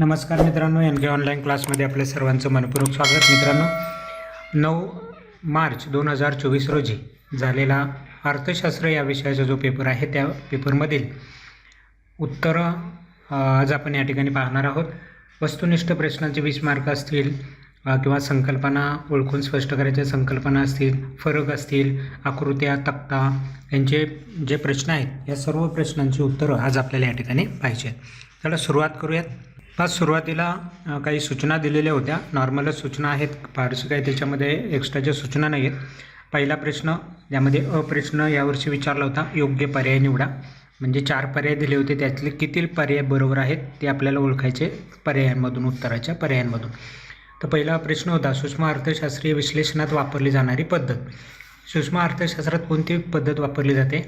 नमस्कार मित्रांनो एन के ऑनलाईन क्लासमध्ये आपल्या सर्वांचं मनपूर्वक स्वागत. मित्रांनो नऊ मार्च दोन हजार चोवीस रोजी झालेला अर्थशास्त्र या विषयाचा जो पेपर आहे त्या पेपरमधील उत्तरं आज आपण या ठिकाणी पाहणार आहोत. वस्तुनिष्ठ प्रश्नांचे वीस मार्क असतील किंवा संकल्पना ओळखून स्पष्ट करायच्या संकल्पना असतील फरक असतील आकृत्या तक्ता यांचे जे प्रश्न आहेत या सर्व प्रश्नांची उत्तरं आज आपल्याला या ठिकाणी पाहिजे आहेत. चला सुरुवात करूयात. आज सुरुवातीला काही सूचना दिलेल्या होत्या. नॉर्मलच सूचना आहेत. फारसं काही त्याच्यामध्ये एक्स्ट्राच्या सूचना नाही आहेत पहिला प्रश्न यामध्ये अ प्रश्न यावर्षी विचारला होता योग्य पर्याय निवडा. म्हणजे चार पर्याय दिले होते. त्यातले किती पर्याय बरोबर आहेत ते आपल्याला ओळखायचे पर्यायांमधून उत्तराच्या पर्यायांमधून. तर पहिला प्रश्न होता सूक्ष्म अर्थशास्त्रीय विश्लेषणात वापरली जाणारी पद्धत. सूक्ष्म अर्थशास्त्रात कोणती पद्धत वापरली जाते?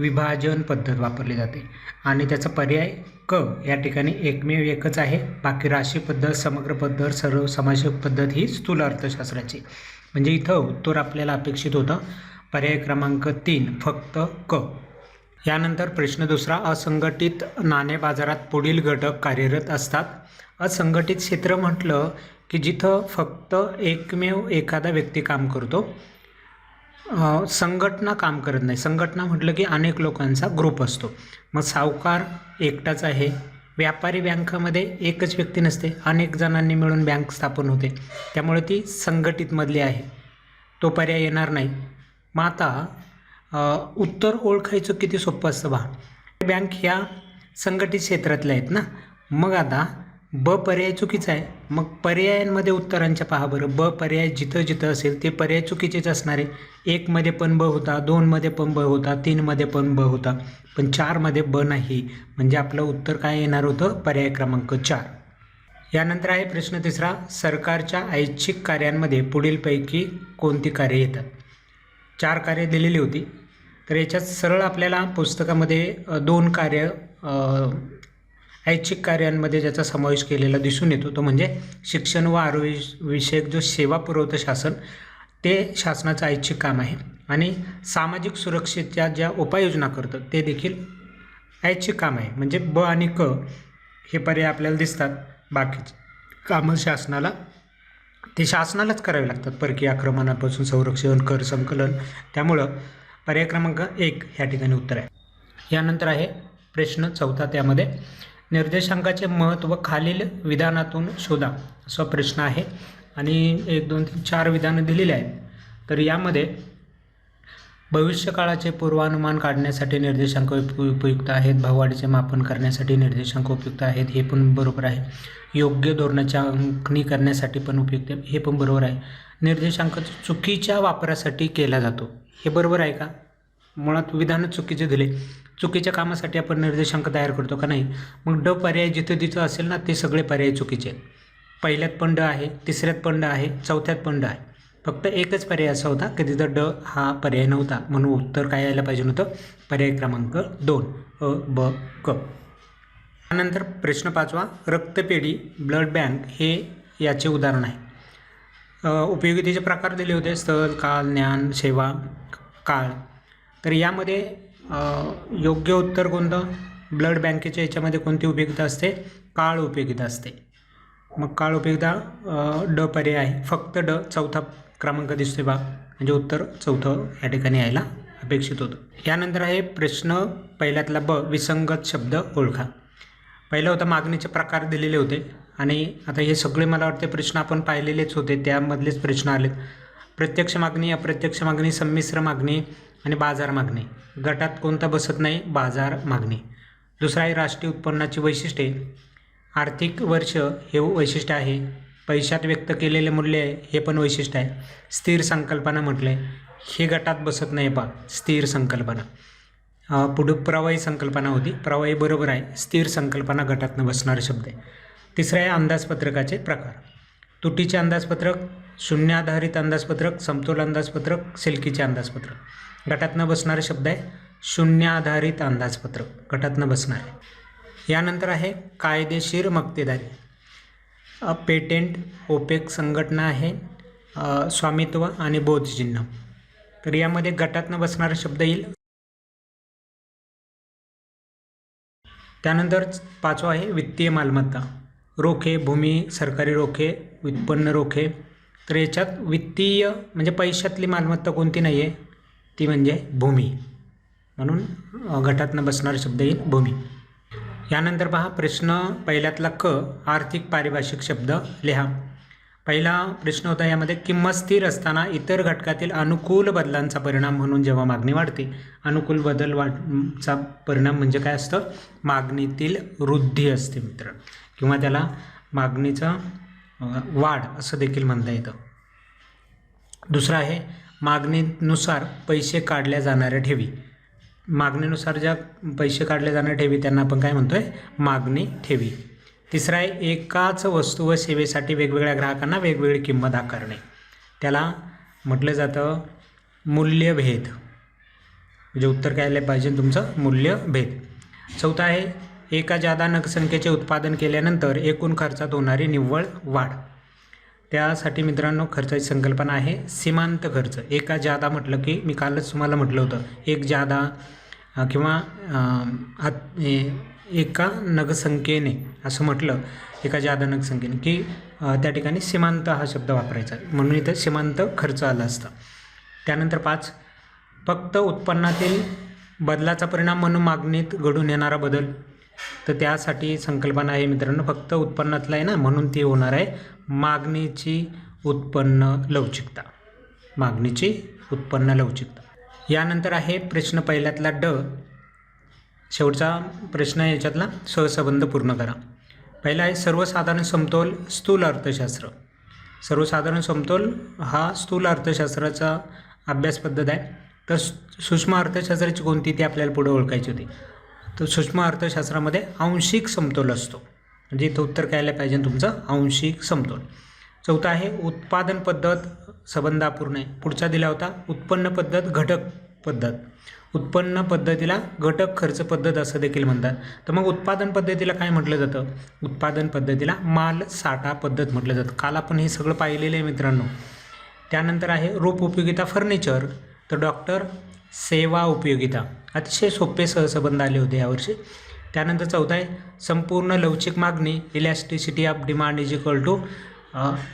विभाजन पद्धत वापरली जाते. आणि त्याचा पर्याय क या ठिकाणी एकमेव एकच आहे. बाकी राशी पद्धत समग्र पद्धत सर्व समाजक पद्धत ही स्थूल अर्थशास्त्राची. म्हणजे इथं उत्तर आपल्याला अपेक्षित होतं. पर्याय क्रमांक तीन फक्त क. यानंतर प्रश्न दुसरा असंघटित नाणे बाजारात पुढील घटक कार्यरत असतात. असंघटित क्षेत्र म्हटलं की जिथं फक्त एकमेव एखादा व्यक्ती काम करतो. संघटना काम करत नाही. संघटना म्हटलं की अनेक लोकांचा ग्रुप असतो. मग सावकार एकटाच आहे. व्यापारी बँकामध्ये एकच व्यक्ती नसते. अनेक जणांनी मिळून बँक स्थापन होते. त्यामुळे ती संघटितमधली आहे. तो पर्याय येणार नाही. मग आता उत्तर ओळखायचं किती सोपं असतं बा? बँक ह्या संघटित क्षेत्रातल्या आहेत ना? मग आता ब पर्याय चुकीचा आहे. मग पर्यायांमध्ये उत्तरांच्या पहा बरं. ब पर्याय जिथं जिथं असेल ते पर्याय चुकीचेच असणार. आहे एकमध्ये पण ब होता दोनमध्ये पण ब होता तीनमध्ये पण ब होता. पण चारमध्ये ब नाही. म्हणजे आपलं उत्तर काय येणार होतं? पर्याय क्रमांक चार. यानंतर आहे प्रश्न तिसरा. सरकारच्या ऐच्छिक कार्यांमध्ये पुढीलपैकी कोणती कार्ये येतात? चार कार्य दिलेली होती. तर याच्यात सरळ आपल्याला पुस्तकामध्ये दोन कार्य ऐच्छिक कार्यांमध्ये ज्याचा समावेश केलेला दिसून येतो तो म्हणजे शिक्षण व आरोग्य विषयक जो सेवा पुरवतं शासन ते शासनाचं ऐच्छिक काम आहे. आणि सामाजिक सुरक्षेच्या ज्या उपाययोजना करतं ते देखील ऐच्छिक काम आहे. म्हणजे ब आणि क हे पर्याय आपल्याला दिसतात बाकीचे कामं शासनाला ते शासनालाच करावे लागतात. परकीय आक्रमणापासून संरक्षण कर संकलन त्यामुळं पर्याय क्रमांक एक ह्या ठिकाणी उत्तर आहे. यानंतर आहे प्रश्न चौथा त्यामध्ये निर्देशांकाचे महत्त्व खालील विधानातून शोधा असा प्रश्न आहे. आणि एक दोन तीन चार विधानं दिलेली आहेत. तर यामध्ये भविष्यकाळाचे पूर्वानुमान काढण्यासाठी निर्देशांक उप उपयुक्त आहेत. भाववाढीचे मापन करण्यासाठी निर्देशांक उपयुक्त आहेत. हे पण बरोबर आहे. योग्य धोरणाच्या अंकणी करण्यासाठी पण उपयुक्त आहे. हे पण बरोबर आहे. निर्देशांक चुकीच्या वापरासाठी केला जातो. हे बरोबर आहे का? मुळात विधानं चुकीचे दिले. चुकीच्या कामासाठी आपण निर्देशांक तयार करतो का नाही? मग ड पर्याय जिथं जिथं असेल ना ते सगळे पर्याय चुकीचे. आहेत पहिल्यात पण ड आहे तिसऱ्यात पण ड आहे चौथ्यात पण ड आहे. फक्त एकच पर्याय असा होता की तिथं ड हा पर्याय नव्हता. म्हणून उत्तर काय यायला पाहिजे नव्हतं? पर्याय क्रमांक दोन अ ब क. त्यानंतर प्रश्न पाचवा रक्तपेढी ब्लड बँक हे याचे उदाहरण आहे. उपयोगितेचे प्रकार दिले होते. स्थल काल ज्ञान सेवा काळ. तर यामध्ये योग्य उत्तर कोणतं? ब्लड बँकेच्या याच्यामध्ये कोणती उपयोगिता असते? काळ उपयोगिता असते. मग काळ उपयोगिता ड पर्याय आहे. फक्त ड चौथा क्रमांक दिसतोय बा. म्हणजे उत्तर चौथं या ठिकाणी यायला अपेक्षित होतं. यानंतर आहे प्रश्न पहिल्यातला ब विसंगत शब्द ओळखा. पहिलं होतं मागणीचे प्रकार दिलेले होते. आणि आता हे सगळे मला वाटते प्रश्न आपण पाहिलेलेच होते. त्यामधलेच प्रश्न आलेत. प्रत्यक्ष मागणी अप्रत्यक्ष मागणी संमिश्र मागणी आणि बाजार मागणी. गटात कोणता बसत नाही बाजार मागणी. दुसरा आहे राष्ट्रीय उत्पन्नाची वैशिष्ट्ये. आर्थिक वर्ष हे वैशिष्ट्य आहे. पैशात व्यक्त केलेले मूल्य आहे हे पण वैशिष्ट्य आहे. स्थिर संकल्पना म्हटलं आहे हे गटात बसत नाही पा स्थिर संकल्पना. पुढं प्रवाही संकल्पना होती. प्रवाही बरोबर आहे. स्थिर संकल्पना गटातनं बसणारे शब्द आहे. तिसरं आहे अंदाजपत्रकाचे प्रकार. तुटीचे अंदाजपत्रक शून्य आधारित अंदाजपत्रक समतोल अंदाजपत्रक सिल्कीचे अंदाजपत्रक. गटातनं बसणारे शब्द आहे शून्य आधारित अंदाजपत्रक. गटातनं बसणार. आहे यानंतर आहे कायदेशीर मक्तेदारी. पेटेंट ओपेक संघटना आहे स्वामित्व आणि बोधचिन्ह. तर यामध्ये गटातनं बसणारा शब्द येईल. त्यानंतर पाचवा आहे वित्तीय मालमत्ता. रोखे भूमी सरकारी रोखे उत्पन्न रोखे तर याच्यात वित्तीय म्हणजे पैशातली मालमत्ता कोणती नाही आहे ती म्हणजे भूमी. म्हणून गटातनं बसणारा शब्द येईल भूमी. यानंतर पहा प्रश्न पहिल्यातला क आर्थिक पारिभाषिक शब्द लिहा. पहिला प्रश्न होता यामध्ये किंमत स्थिर असताना इतर घटकातील अनुकूल बदलांचा परिणाम म्हणून जेव्हा मागणी वाढते अनुकूल बदल वाढ चा परिणाम म्हणजे काय असतं? मागणीतील वृद्धी असते मित्र. किंवा त्याला मागणीचं वाढ असं देखील म्हणता येतं. दुसरं आहे मागणीनुसार पैसे काढल्या जाणाऱ्या ठेवी. मागणीनुसार ज्या पैसे काढले जाणाऱ्या ठेवी त्यांना आपण काय म्हणतो आहे मागणी ठेवी. तिसरं आहे एकाच वस्तू व सेवेसाठी वेगवेगळ्या ग्राहकांना वेगवेगळी किंमत आकारणे. त्याला म्हटलं जातं मूल्यभेद. म्हणजे उत्तर काय आलं पाहिजे तुमचं? मूल्यभेद. चौथा आहे एका जादा नगसंख्येचे उत्पादन केल्यानंतर एकूण खर्चात होणारी निव्वळ वाढ. त्यासाठी मित्रांनो खर्चाची संकल्पना आहे सीमांत खर्च. एका जादा म्हटलं की मी कालच तुम्हाला म्हटलं होतं एक जादा किंवा ए- एका नगसंख्येने असं म्हटलं एका जादा नगसंख्येने की त्या ठिकाणी सीमांत हा शब्द वापरायचा. म्हणून इथं सीमांत खर्च आला असतं. त्यानंतर पाच फक्त उत्पन्नातील बदलाचा परिणाम म्हणून मागणीत घडून येणारा बदल. तर त्यासाठी संकल्पना आहे मित्रांनो फक्त उत्पन्नातलं आहे ना म्हणून ती होणार आहे. मागणीची उत्पन्न लवचिकता. मागणीची उत्पन्न लवचिकता. यानंतर आहे प्रश्न पहिल्यातला ड. शेवटचा प्रश्न आहे याच्यातला सहसंबंध पूर्ण करा. पहिला आहे सर्वसाधारण समतोल स्थूल अर्थशास्त्र. सर्वसाधारण समतोल हा स्थूल अर्थशास्त्राचा अभ्यास पद्धत आहे. तर सूक्ष्म अर्थशास्त्राची कोणती ती आपल्याला पुढे ओळखायची होती? तर सूक्ष्म अर्थशास्त्रामध्ये आंशिक समतोल असतो. म्हणजे इथं उत्तर काय आलं पाहिजे तुमचं आंशिक समतोल. चौथा आहे उत्पादन पद्धत संबंधापूर्ण आहे. पुढचा दिला होता उत्पन्न पद्धत घटक पद्धत. उत्पन्न पद्धतीला घटक खर्च पद्धत असं देखील म्हणतात. तर मग उत्पादन पद्धतीला काय म्हटलं जातं? उत्पादन पद्धतीला माल साठा पद्धत म्हटलं जातं. काल आपण हे सगळं पाहिलेलं आहे मित्रांनो. त्यानंतर आहे रोप उपयोगिता फर्निचर. तर डॉक्टर सेवा उपयोगिता. अतिशय सोपे सहसंबंध आले होते यावर्षी. त्यानंतर चौथा आहे संपूर्ण लवचिक मागणी elasticity of demand is equal to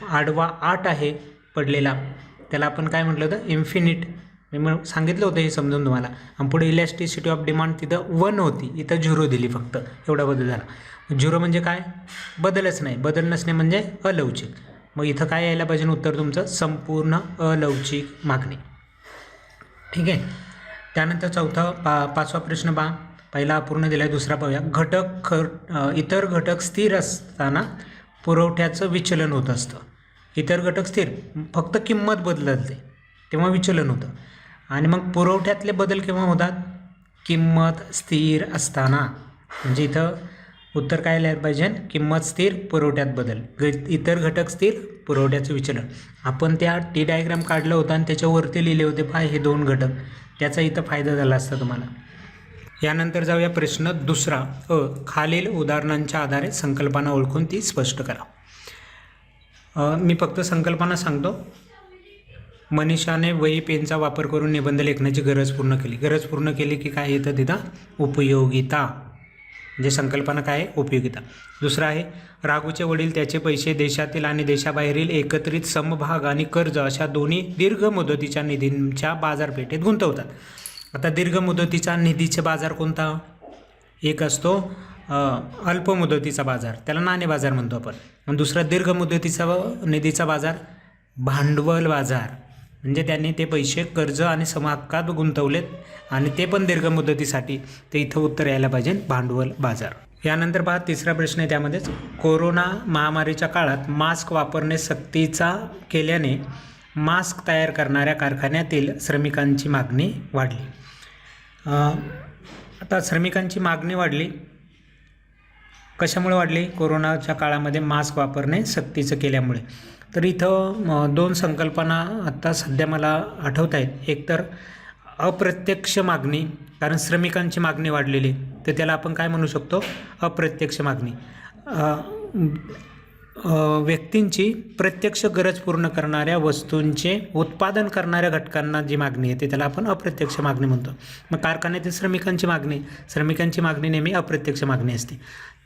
आडवा आठ आहे पडलेला. त्याला आपण काय म्हटलं होतं? इन्फिनिट मी मग सांगितलं होतं हे समजून तुम्हाला. आणि पुढे इलॅस्टिसिटी ऑफ डिमांड तिथं वन होती. इथं झिरो दिली फक्त. एवढा बदल झाला. झिरो म्हणजे काय? बदलच नाही. बदल नसणे म्हणजे अलवचिक मग इथं काय यायला पाहिजे उत्तर तुमचं? संपूर्ण अलवचिक मागणी. ठीक आहे? त्यानंतर चौथा पा पाचवा प्रश्न पहा. पहिला अपूर्ण दिला आहे दुसरा पाहूया. घटक खर इतर घटक स्थिर असताना पुरवठ्याचं विचलन होत असतं. इतर घटक स्थिर फक्त किंमत बदलते तेव्हा विचलन होतं. आणि मग पुरवठ्यातले बदल केव्हा होतात? किंमत स्थिर असताना. म्हणजे इथं उत्तर काय लिहायला पाहिजे? किंमत स्थिर पुरवठ्यात बदल. ग इतर घटक स्थिर पुरवठ्याचं विचलन. आपण त्या टी डायग्राम काढलं होतं आणि त्याच्यावरती लिहिले होते पहा हे दोन घटक. त्याचा इथं फायदा झाला असता तुम्हाला. यानंतर जाऊया प्रश्न दुसरा. अ. खालील उदाहरणांच्या आधारे संकल्पना ओळखून ती स्पष्ट करा. मी फक्त संकल्पना सांगतो. मनीषाने वही पेनचा वापर करून निबंध लेखनाची गरज पूर्ण केली. गरज पूर्ण केली की काय येतं तिथं? उपयोगिता. म्हणजे संकल्पना काय आहे? उपयोगिता. दुसरं आहे राघूचे वडील त्याचे पैसे देशातील आणि देशाबाहेरील एकत्रित समभाग आणि कर्ज अशा दोन्ही दीर्घ मुदतीच्या निधींच्या बाजारपेठेत गुंतवतात. आता दीर्घ मुदतीचा निधीचे बाजार कोणता? एक असतो अल्प मुदतीचा बाजार. त्याला नाणे बाजार म्हणतो आपण. आणि दुसरा दीर्घ मुदतीचा निधीचा बाजार भांडवल बाजार. म्हणजे त्यांनी ते पैसे कर्ज आणि समहक्कात गुंतवलेत आणि ते पण दीर्घ मुदतीसाठी. ते इथं उत्तर यायला पाहिजे भांडवल बाजार. यानंतर पहा तिसरा प्रश्न आहे त्यामध्येच. कोरोना महामारीच्या काळात मास्क वापरणे सक्तीचा केल्याने मास्क तयार करणाऱ्या कारखान्यातील श्रमिकांची मागणी वाढली. आता श्रमिकांची मागणी वाढली. कशामुळे वाढली? कोरोनाच्या काळामध्ये मास्क वापरणे सक्तीचं केल्यामुळे. तर इथं दोन संकल्पना आत्ता सध्या मला आठवत आहेत एक तर अप्रत्यक्ष मागणी कारण श्रमिकांची मागणी वाढलेली तर त्याला आपण काय म्हणू शकतो? अप्रत्यक्ष मागणी. व्यक्तींची प्रत्यक्ष गरज पूर्ण करणाऱ्या वस्तूंचे उत्पादन करणाऱ्या घटकांना जी मागणी येते त्याला आपण अप्रत्यक्ष मागणी म्हणतो. मग कारखान्यातील श्रमिकांची मागणी श्रमिकांची मागणी नेहमी अप्रत्यक्ष मागणी असते.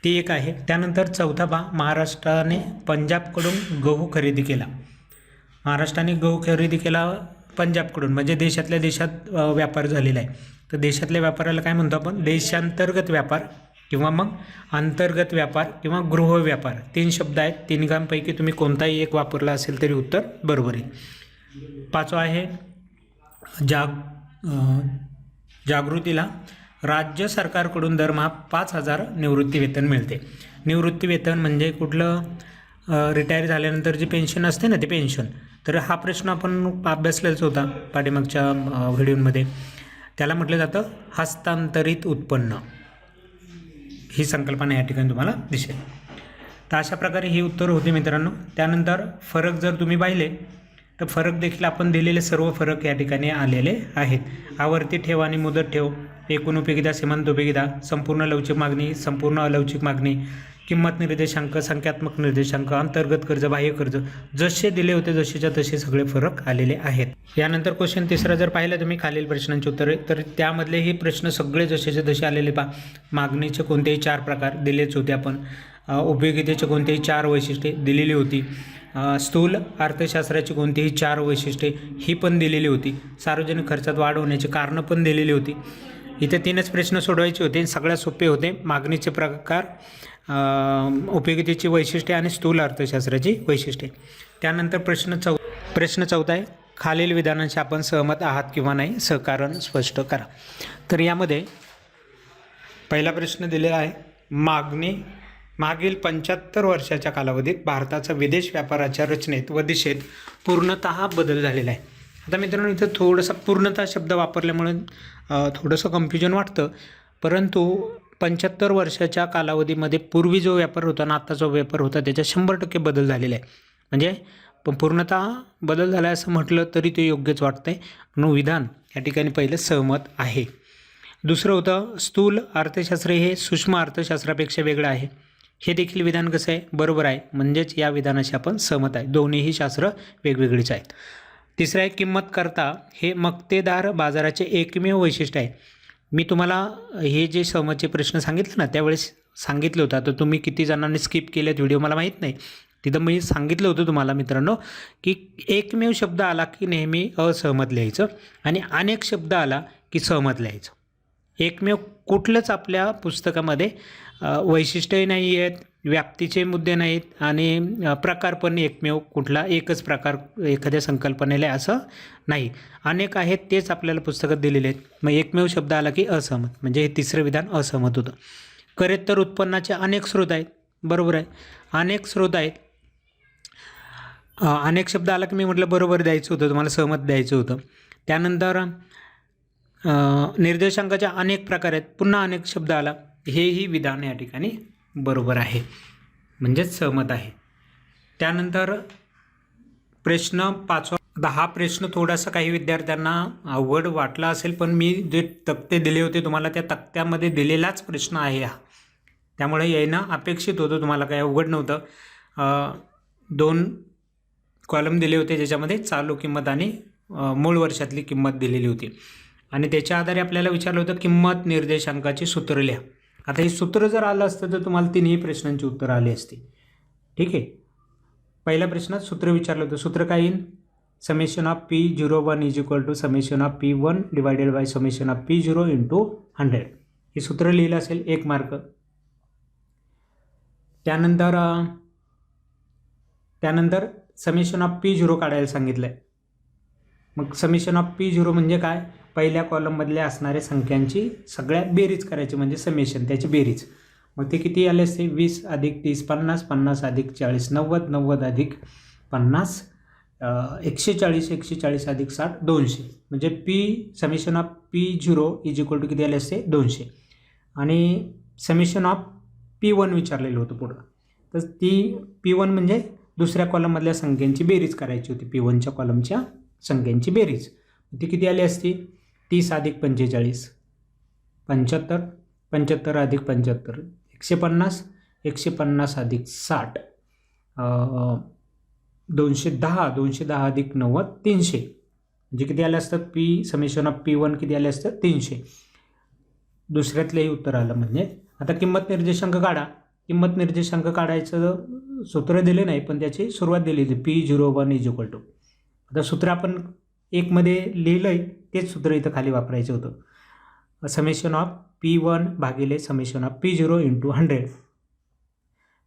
ती एक आहे. त्यानंतर चौथा पहा महाराष्ट्राने पंजाबकडून गहू खरेदी केला. महाराष्ट्राने गहू खरेदी केला पंजाबकडून. म्हणजे देशातल्या देशात व्यापार झालेला आहे. तर देशातल्या व्यापाराला काय म्हणतो आपण? देशांतर्गत व्यापार किंवा मग अंतर्गत व्यापार किंवा गृह व्यापार. तीन शब्द आहेत. तिन्हीकांपैकी तुम्ही कोणताही एक वापरला असेल तरी उत्तर बरोबर आहे. पाचवा आहे जाग जागृतीला. राज्य सरकारकडून दरमहा पाच हजार निवृत्तीवेतन मिळते. निवृत्तीवेतन म्हणजे कुठलं? रिटायर झाल्यानंतर जी पेन्शन असते ना ते पेन्शन तर हा प्रश्न आपण अभ्यासलेलाच होता पाठीमागच्या व्हिडिओमध्ये. त्याला म्हटलं जातं हस्तांतरित उत्पन्न. ही संकल्पना या ठिकाणी तुम्हाला दिसेल. तर अशा प्रकारे ही उत्तर होते मित्रांनो. त्यानंतर फरक जर तुम्ही पाहिले तर फरक देखील आपण दिलेले सर्व फरक या ठिकाणी आलेले आहेत. आवर्ती ठेव आणि मुदत ठेव. एकूण उपयोगिता सीमांत उपयोगिता संपूर्ण लवचिक मागणी संपूर्ण अलवचिक मागणी किंमत निर्देशांक संख्यात्मक निर्देशांक अंतर्गत कर्ज बाह्य कर्ज जसे दिले होते जसेच्या तसे सगळे फरक आलेले आहेत. यानंतर क्वेश्चन तिसरा जर पाहिलं तुम्ही खालील प्रश्नांची उत्तरे तर त्यामधले हे प्रश्न सगळे जसेचे तसे आलेले पा मागणीचे कोणतेही चार प्रकार दिलेच होते आपण. उपयोगितेचे कोणतेही चार वैशिष्ट्ये दिलेली होती. स्थूल अर्थशास्त्राची कोणतीही चार वैशिष्ट्ये ही पण दिलेली होती. सार्वजनिक खर्चात वाढ होण्याची कारणं पण दिलेली होती. इथे तीनच प्रश्न सोडवायचे होते सगळ्यात सोपे होते. मागणीचे प्रकार उपयोगितेची वैशिष्ट्ये आणि स्थूल अर्थशास्त्राची वैशिष्ट्ये. त्यानंतर प्रश्न चौ प्रश्न चौथा आहे खालील विधानांशी आपण सहमत आहात किंवा नाही सहकारण स्पष्ट करा. तर यामध्ये पहिला प्रश्न दिलेला आहे मागणी मागील पंच्याहत्तर वर्षाच्या कालावधीत भारताचा विदेश व्यापाराच्या रचनेत व दिशेत पूर्णतः बदल झालेला आहे. आता मित्रांनो इथं थोडंसं पूर्णतः शब्द वापरल्यामुळे थोडंसं कन्फ्युजन वाटतं. परंतु पंच्याहत्तर वर्षाच्या कालावधीमध्ये पूर्वी जो व्यापार होता आणि आता जो व्यापार होता त्याच्यात शंभर टक्के बदल झालेला आहे. म्हणजे प- पूर्णतः बदल झाला आहे असं म्हटलं तरी ते योग्यच वाटतं आहे म्हणून विधान या ठिकाणी पहिलं सहमत आहे. दुसरं होतं स्थूल अर्थशास्त्र हे सूक्ष्म अर्थशास्त्रापेक्षा वेगळं आहे. हे देखील विधान कसं आहे? बरोबर आहे. म्हणजेच या विधानाशी आपण सहमत आहे. दोन्हीही शास्त्र वेगवेगळीच आहेत. तिसरं आहे किंमत करता हे मक्तेदार बाजाराचे एकमेव वैशिष्ट्य आहे. मी तुम्हाला हे जे सहमतचे प्रश्न सांगितले ना त्यावेळेस सांगितलं होतं. तर तुम्ही किती जणांनी स्किप केलेत व्हिडिओ मला माहीत नाही. तिथं मी सांगितलं होतं तुम्हाला मित्रांनो की एकमेव शब्द आला की नेहमी असहमत लिहायचं आणि अनेक शब्द आला की सहमत लिहायचं. एकमेव कुठलंच आपल्या पुस्तकामध्ये वैशिष्ट्यही नाही आहेत व्याप्तीचे मुद्दे नाहीत आणि प्रकार पण एकमेव कुठला एकच प्रकार एखाद्या संकल्पनेला आहे असं नाही. अनेक आहेत तेच आपल्याला पुस्तकात दिलेले आहेत. मग एकमेव शब्द आला की असहमत. म्हणजे हे तिसरं विधान असहमत होतं. करेत्तर उत्पन्नाचे अनेक स्रोत आहेत. बरोबर आहे. अनेक स्रोत आहेत. अनेक शब्द आला की मी म्हटलं बरोबर द्यायचं होतं. तुम्हाला सहमत द्यायचं होतं. त्यानंतर निर्देशांकाच्या अनेक प्रकार आहेत. पुन्हा अनेक शब्द आला. हेही विधान या ठिकाणी बरोबर आहे. म्हणजेच सहमत आहे. त्यानंतर प्रश्न पाचवा दहा प्रश्न थोडासा काही विद्यार्थ्यांना अवघड वाटला असेल पण मी जे तक्ते दिले होते तुम्हाला त्या तक्त्यामध्ये दिलेलाच प्रश्न आहे हा. त्यामुळे येणं अपेक्षित होतं तुम्हाला काही अवघड नव्हतं. दोन कॉलम दिले होते ज्याच्यामध्ये चालू किंमत आणि मूळ वर्षातली किंमत दिलेली होती. आणि त्याच्या आधारे आपल्याला विचारलं होतं किंमत निर्देशांकाची सूत्र लिहा. आता हे सूत्र जर आलं असतं तर तुम्हाला तिन्ही प्रश्नांची उत्तरं आली असती. ठीक आहे? पहिल्या प्रश्नात सूत्र विचारलं होतं. सूत्र काय येईल? Summation of P zero one is equal to summation of P one divided by summation of P zero into hundred हे सूत्र लिहिलं असेल एक मार्क. त्यानंतर त्यानंतर समेशन ऑफ पी झिरो काढायला सांगितलं आहे मग समेशन ऑफ पी झिरो म्हणजे काय? पहिल्या कॉलममधल्या असणाऱ्या संख्यांची सगळ्यात बेरीज करायची म्हणजे समेशन त्याची बेरीज. मग ते किती आले असते? वीस अधिक तीस पन्नास पन्नास अधिक चाळीस नव्वद नव्वद अधिक पन्नास एकशे चाळीस एकशे चाळीस अधिक साठ दोनशे. म्हणजे P summation of P zero is equal to किती आले असते? दोनशे. आणि समेशन ऑफ पी वन विचारलेलं होतं पुढं. तर ती पी वन म्हणजे दुसऱ्या कॉलममधल्या संख्यांची बेरीज करायची होती. पी वनच्या कॉलमच्या संख्यांची बेरीज. ती किती आली असती? तीस अधिक पंचेचाळीस पंच्याहत्तर पंच्याहत्तर अधिक पंच्याहत्तर एकशे पन्नास एकशे पन्नास अधिक साठ दोनशे दहा दोनशे दहा अधिक नव्वद तीनशे. म्हणजे किती आले असतं P summation of P one किती आले असतं तीनशे. दुसऱ्यातलंही उत्तर आलं म्हणजे. आता किंमत निर्देशांक काढा. किंमत निर्देशांक काढायचं सूत्र दिले नाही पण त्याची सुरुवात दिली होती. P zero one is equal to. आता सूत्र आपण एकमध्ये लिहिलं आहे तेच सूत्र इथं खाली वापरायचं होतं. समेशन ऑफ पी वन भागिले summation of P zero into hundred.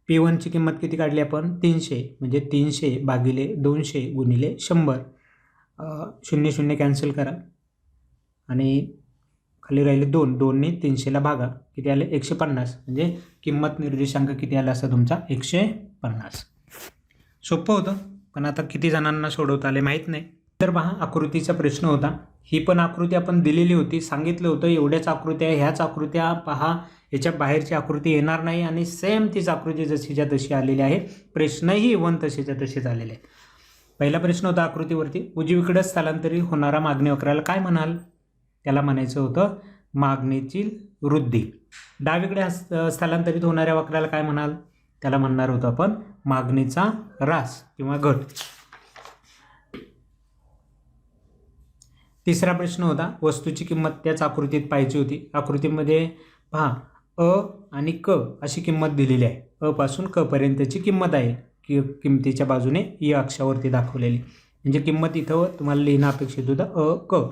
P वनची किंमत किती काढली आपण? तीनशे म्हणजे तीनशे भागिले दोनशे गुणिले शंभर. शून्य शून्य कॅन्सल करा. आणि खाली राहिले दोन दोनने तीनशेला भागा. किती आले? एकशे पन्नास. म्हणजे किंमत निर्देशांक किती आला असता तुमचा? एकशे पन्नास. सोपं होतं. पण आता किती जणांना सोडवता आले माहीत नाही. तर पहा आकृतीचा प्रश्न होता. ही पण आकृती आपण दिलेली होती सांगितलं होतं एवढ्याच आकृत्या ह्याच आकृत्या पहा याच्या बाहेरची आकृती येणार नाही आणि सेम तीच आकृती जशीच्या तशी आलेली आहे. प्रश्नही वन तशीच्या तसेच आलेले आहेत. पहिला प्रश्न होता आकृतीवरती उजवीकडे स्थलांतरित होणारा मागणी वक्राला काय म्हणाल? त्याला म्हणायचं होतं मागणीची वृद्धी. डावीकडे स्थलांतरित होणाऱ्या वक्राला काय म्हणाल? त्याला म्हणणार होतो आपण मागणीचा ऱ्हास किंवा घट. तिसरा प्रश्न होता वस्तूची किंमत त्याच आकृतीत पाहिजे होती. आकृतीमध्ये पहा अ आणि क अशी किंमत दिलेली आहे. अ पासून क पर्यंतची किंमत आहे. कि किंमतीच्या बाजूने या अक्षावरती दाखवलेली. म्हणजे किंमत इथं तुम्हाला लिहिणं अपेक्षित होतं अ क.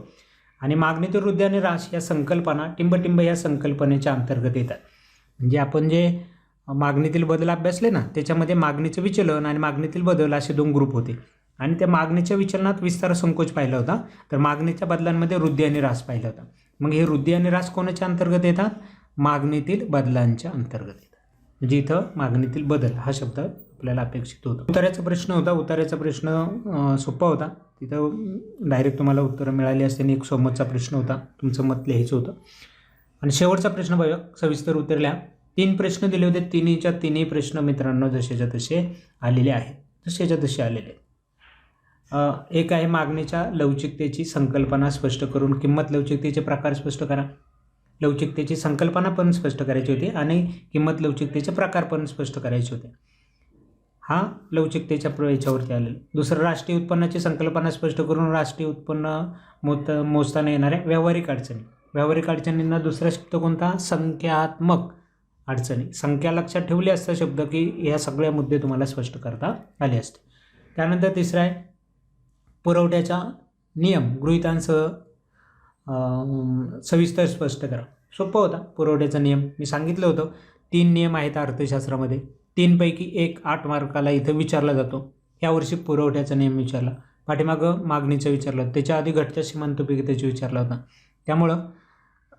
आणि मागणी तर वृद्धी आणि राश या संकल्पना टिंबटिंब या संकल्पनेच्या अंतर्गत येतात. म्हणजे आपण जे मागणीतील बदल अभ्यासले ना त्याच्यामध्ये मागणीचं विचलन आणि मागणीतील बदल असे दोन ग्रुप होते. आणि त्या मागणीच्या विचलनात विस्तार संकोच पाहिला होता. तर मागणीच्या बदलांमध्ये वृद्धी आणि ऱ्हास पाहिला होता. मग हे वृद्धी आणि ऱ्हास कोणाच्या अंतर्गत येतात? मागणीतील बदलांच्या अंतर्गत येतात. म्हणजे इथं मागणीतील बदल हा शब्द आपल्याला अपेक्षित होता. उतार्याचा प्रश्न होता. उतार्याचा प्रश्न सोपा होता. तिथं डायरेक्ट तुम्हाला उत्तरं मिळाली असते आणि एक सोमतचा प्रश्न होता. तुमचं मत लिहायचं होतं. आणि शेवटचा प्रश्न बघा सविस्तर उत्तरल्या तीन प्रश्न दिले होते. तिन्हीच्या तिन्ही प्रश्न मित्रांनो जसेच्या तसे आलेले आहेत. जसेच्या तसे आलेले आहेत. एक आहे मागणीच्या लवचिकतेची संकल्पना स्पष्ट करून. किंमत लवचिकतेचे प्रकार स्पष्ट करा. लवचिकतेची संकल्पना पण स्पष्ट करायची होती आणि किंमत लवचिकतेचे प्रकार पण स्पष्ट करायचे होते. हा लवचिकतेच्या याच्यावरती आलेला. दुसरं राष्ट्रीय उत्पन्नाची संकल्पना स्पष्ट करून राष्ट्रीय उत्पन्न मोत मोजताना येणाऱ्या व्यावहारिक अडचणी. व्यावहारिक अडचणींना दुसरा शब्द कोणता? संख्यात्मक अडचणी. संख्या लक्षात ठेवली असता शब्द की ह्या सगळ्या मुद्दे तुम्हाला स्पष्ट करता आले असते. त्यानंतर तिसरा आहे पुरवठ्याचा नियम गृहितांसह सविस्तर स्पष्ट करा. सोपं होता. पुरवठ्याचा नियम. मी सांगितलं होतं तीन नियम आहेत अर्थशास्त्रामध्ये. तीनपैकी एक आठ मार्काला इथं विचारला जातो. यावर्षी पुरवठ्याचा नियम विचारला. पाठीमागं मागणीचं विचारलं. त्याच्या आधी घटच्या सीमांत विचारला होता. त्यामुळं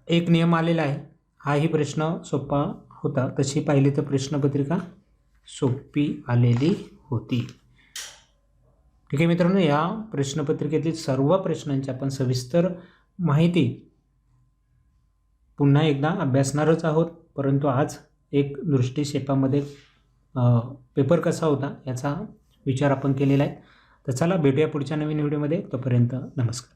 एक नियम आलेला आहे. हाही प्रश्न सोपा होता. तशी पाहिली तर प्रश्नपत्रिका सोपी आलेली होती. ठीक आहे मित्रांनो या प्रश्नपत्रिकेतील सर्व प्रश्नांची आपण सविस्तर माहिती पुन्हा एकदा अभ्यासणारच आहोत. परंतु आज एक दृष्टिक्षेपामध्ये पेपर कसा होता याचा विचार आपण केलेला आहे. तर चला भेटूया पुढच्या नवीन व्हिडिओमध्ये. तोपर्यंत नमस्कार.